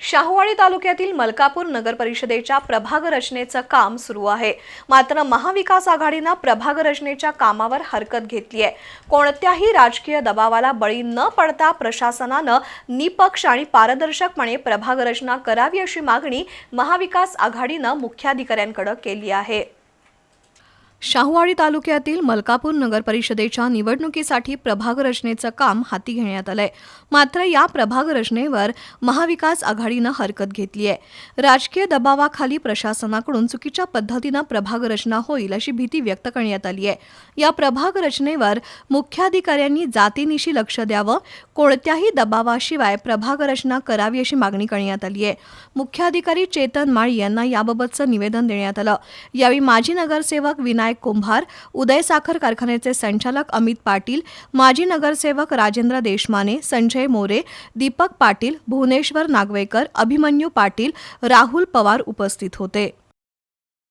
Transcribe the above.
शाहूवाडी तालुक्यातील मलकापूर नगर परिषदेच्या प्रभाग रचनेचं काम सुरू आहे. मात्र महाविकास आघाडीनं प्रभाग रचनेच्या कामावर हरकत घेतली आहे. कोणत्याही राजकीय दबावाला बळी न पडता प्रशासनानं निपक्ष आणि पारदर्शकपणे प्रभाग रचना करावी अशी मागणी महाविकास आघाडीनं मुख्याधिकाऱ्यांकडे केली आहे. शाहूवाडी तालुक्यातील मलकापूर नगर परिषदेच्या निवडणुकीसाठी प्रभाग रचनेचं काम हाती घेण्यात आलंय. मात्र या प्रभाग रचनेवर महाविकास आघाडीनं हरकत घेतली आहे. राजकीय दबावाखाली प्रशासनाकडून चुकीच्या पद्धतीनं प्रभाग रचना होईल अशी भीती व्यक्त करण्यात आली आहे. या प्रभाग रचनेवर मुख्याधिकाऱ्यांनी जातीनिशी लक्ष द्यावं कोणत्याही दबावाशिवाय प्रभाग रचना करावी अशी मागणी करण्यात आली आहे. मुख्याधिकारी चेतन माळी यांना याबाबतचं निवेदन देण्यात आलं. यावेळी माजी नगरसेवक विनायक कुंभार उदय साखर कारखान्याचे संचालक अमित पाटील माजी नगरसेवक राजेंद्र देशमाने संजय मोरे दीपक पाटील भुवनेश्वर नागवेकर अभिमन्यू पाटील राहुल पवार उपस्थित होते.